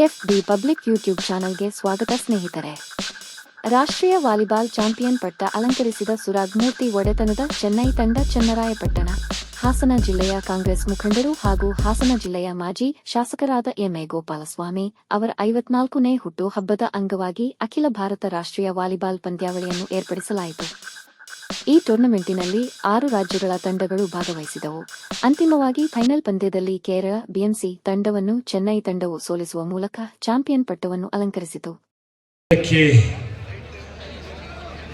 F D public YouTube ಚಾನೆಲ್ಗೆ ಸ್ವಾಗತ ಸ್ನೇಹಿತರೆ. ರಾಷ್ಟ್ರೀಯ ವಾಲಿಬಾಲ್ ಚಾಂಪಿಯನ್ ಪಟ್ಟ ಅಲಂಕರಿಸಿದ ಸುರಾಗ್ ಮೂರ್ತಿ ಒಡೆತನದ ಚೆನ್ನೈ ತಂಡ ಚನ್ನರಾಯಪಟ್ಟಣ, ಹಾಸನ ಜಿಲ್ಲೆಯ ಕಾಂಗ್ರೆಸ್ ಮುಖಂಡರು ಹಾಗೂ ಹಾಸನ ಜಿಲ್ಲೆಯ ಮಾಜಿ ಶಾಸಕರಾದ ಎಂಎ ಗೋಪಾಲಸ್ವಾಮಿ ಅವರ ಐವತ್ನಾಲ್ಕನೇ ಹುಟ್ಟು ಹಬ್ಬದ ಅಂಗವಾಗಿ ಅಖಿಲ ಭಾರತ ರಾಷ್ಟ್ರೀಯ ವಾಲಿಬಾಲ್ ಪಂದ್ಯಾವಳಿಯನ್ನು ಏರ್ಪಡಿಸಲಾಯಿತು. ಈ ಟೂರ್ನಮೆಂಟಿನಲ್ಲಿ ಆರು ರಾಜ್ಯಗಳ ತಂಡಗಳು ಭಾಗವಹಿಸಿದವು. ಅಂತಿಮವಾಗಿ ಫೈನಲ್ ಪಂದ್ಯದಲ್ಲಿ ಕೇರಳ, ಬಿಎಂಸಿ ತಂಡವನ್ನು ಚೆನ್ನೈ ತಂಡವು ಸೋಲಿಸುವ ಮೂಲಕ ಚಾಂಪಿಯನ್ ಪಟ್ಟವನ್ನು ಅಲಂಕರಿಸಿತು.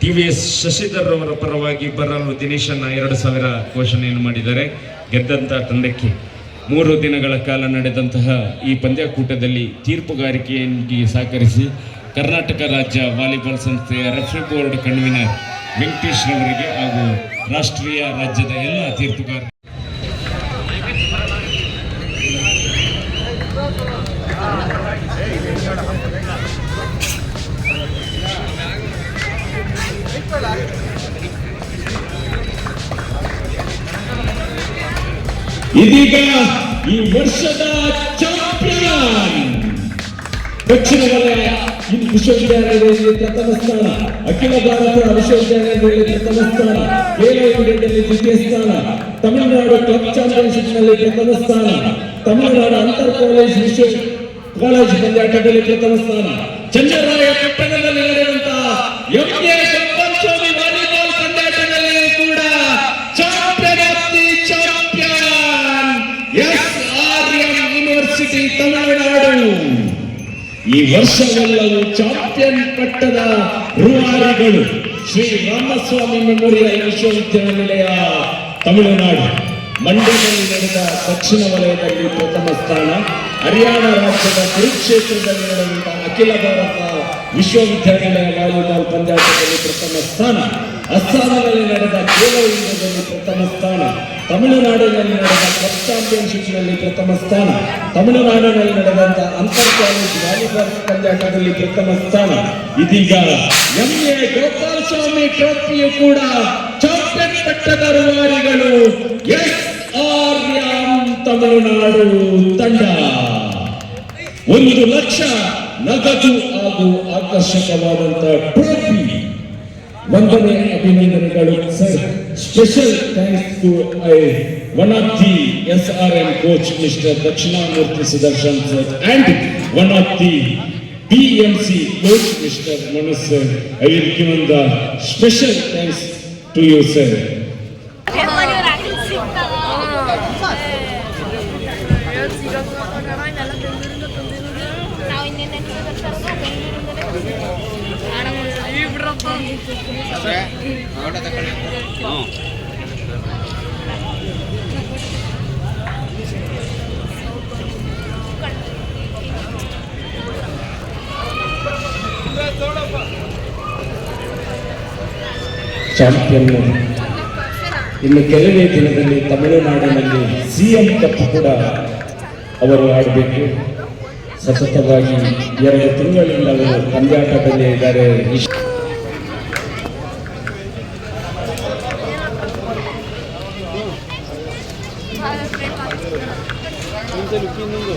ಟಿವಿಎಸ್ ಶಶಿಧರ್ ಅವರ ಪರವಾಗಿ ಬರಲು ದಿನೇಶನ್ನ ಎರಡು ಸಾವಿರ ಘೋಷಣೆಯನ್ನು ಮಾಡಿದ್ದಾರೆ. ಗೆದ್ದಂತಹ ತಂಡಕ್ಕೆ ಮೂರು ದಿನಗಳ ಕಾಲ ನಡೆದಂತಹ ಈ ಪಂದ್ಯಾಕೂಟದಲ್ಲಿ ತೀರ್ಪುಗಾರಿಕೆಯಲ್ಲಿ ಸಹಕರಿಸಿ ಕರ್ನಾಟಕ ರಾಜ್ಯ ವಾಲಿಬಾಲ್ ಸಂಸ್ಥೆಯ ರೆಫ್ರಿ ಬೋರ್ಡ್ ಕನ್ವೀನರ್ ವೆಂಕಟೇಶ್ ರವರಿಗೆ ಹಾಗೂ ರಾಷ್ಟ್ರೀಯ ರಾಜ್ಯದ ಎಲ್ಲ ತೀರ್ಪುಗಾರ ಇದೀಗ ಈ ವರ್ಷದ ಚಾಂಪಿಯನ್! ದಕ್ಷಿಣ ವಲಯ ಈ ವಿಶ್ವವಿದ್ಯಾಲಯದಲ್ಲಿ ಪ್ರಥಮ ಸ್ಥಾನ ಅಖಿಲ ಭಾರತ ವಿಶ್ವವಿದ್ಯಾಲಯದಲ್ಲಿ ಪ್ರಥಮ ಸ್ಥಾನ ಏಳೋ ಇಂಡಿಯಾದಲ್ಲಿ ದ್ವಿತೀಯ ಸ್ಥಾನ ತಮಿಳುನಾಡು ಕ್ಲಬ್ ಚಾಂಪಿಯನ್ಶಿಪ್ನಲ್ಲಿ ಪ್ರಥಮ ಸ್ಥಾನ ತಮಿಳುನಾಡು ಅಂತರ್ ಕಾಲೇಜ್ ವಿಶ್ವ ಕಾಲೇಜ್ ಪಂದ್ಯಾಟದಲ್ಲಿ ಪ್ರಥಮ ಸ್ಥಾನ ಚಂದ್ರರಾಯ ಪಟ್ಟಣದಲ್ಲಿ ನಡೆದಂತಹ ವಾಲಿಬಾಲ್ ಪಂದ್ಯಾಟದಲ್ಲಿ ಕೂಡ champion S R M university Tamil Nadu ಈ ವರ್ಷವೆಲ್ಲವೂ ಚಾಂಪಿಯನ್ ಪಟ್ಟದ ರೂವಾರಿಗಳು ಶ್ರೀ ರಾಮಸ್ವಾಮಿ ಮೆಮೋರಿಯಲ್ ವಿಶ್ವವಿದ್ಯಾನಿಲಯ, ತಮಿಳುನಾಡು. ಮಂಡ್ಯದಲ್ಲಿ ನಡೆದ ದಕ್ಷಿಣ ವಲಯದಲ್ಲಿ ಪ್ರಥಮ ಸ್ಥಾನ, ಹರಿಯಾಣ ರಾಜ್ಯದ ಕುರುಕ್ಷೇತ್ರದಲ್ಲಿ ನಡೆದ ಅಖಿಲ ಭಾರತ ವಿಶ್ವವಿದ್ಯಾನಿಲಯ ವಾಲಿಬಾಲ್ ಪಂದ್ಯಾಟದಲ್ಲಿ ಪ್ರಥಮ ಸ್ಥಾನ, ಅಸ್ಸಾಂನಲ್ಲಿ ನಡೆದ ಖೇಲೋ ಇಂಡಿಯಾದಲ್ಲಿ ಪ್ರಥಮ ಸ್ಥಾನ ತಮಿಳುನಾಡಿನಲ್ಲಿ ನಡೆದ ಕಪ್ ಚಾಂಪಿಯನ್ಶಿಪ್ನಲ್ಲಿ ಪ್ರಥಮ ಸ್ಥಾನ, ತಮಿಳುನಾಡಿನಲ್ಲಿ ನಡೆದಂತ ಅಂತರ್ ಕಾಲೇಜ್ ವಾಲಿಬಾಲ್ ಪಂದ್ಯಾಟದಲ್ಲಿ ಪ್ರಥಮ ಸ್ಥಾನ. ಇದೀಗ ಎಂಎ ಗೋಪಾಲ ಸ್ವಾಮಿ ಟ್ರೋಫಿಯು ಕೂಡ ಚಾಂಪಿಯನ್ ಪಟ್ಟದ ರೂವಾರಿಗಳು ಎಸ್ ಆರ್ ಎಂ ತಮಿಳುನಾಡು ತಂಡ. ಒಂದು ಲಕ್ಷ ನಗದು ಹಾಗೂ ಆಕರ್ಷಕವಾದಂತಹ ಟ್ರೋಫಿ ವಂದನೆ ಅಭಿನಂದನೆಗಳು, sir. Special thanks to I, one of the SRM coach, Mr. Dakshinamurthy Sudarshan sir, and one of the BMC coach, Mr. Manas sir. I will give the special thanks to you, sir. Champion ಇನ್ನು ಕೆಲವೇ ದಿನದಲ್ಲಿ ತಮಿಳುನಾಡಿನಲ್ಲಿ CM cup ಕೂಡ ಅವರು ಆಡಬೇಕು. ಸತತವಾಗಿ ಎರಡು ತಿಂಗಳಿಂದ ಅವರು ಪಂದ್ಯಾಟದಲ್ಲಿ ಇದ್ದಾರೆ. ലുക്ക് ചെയ്യുന്നുണ്ടോ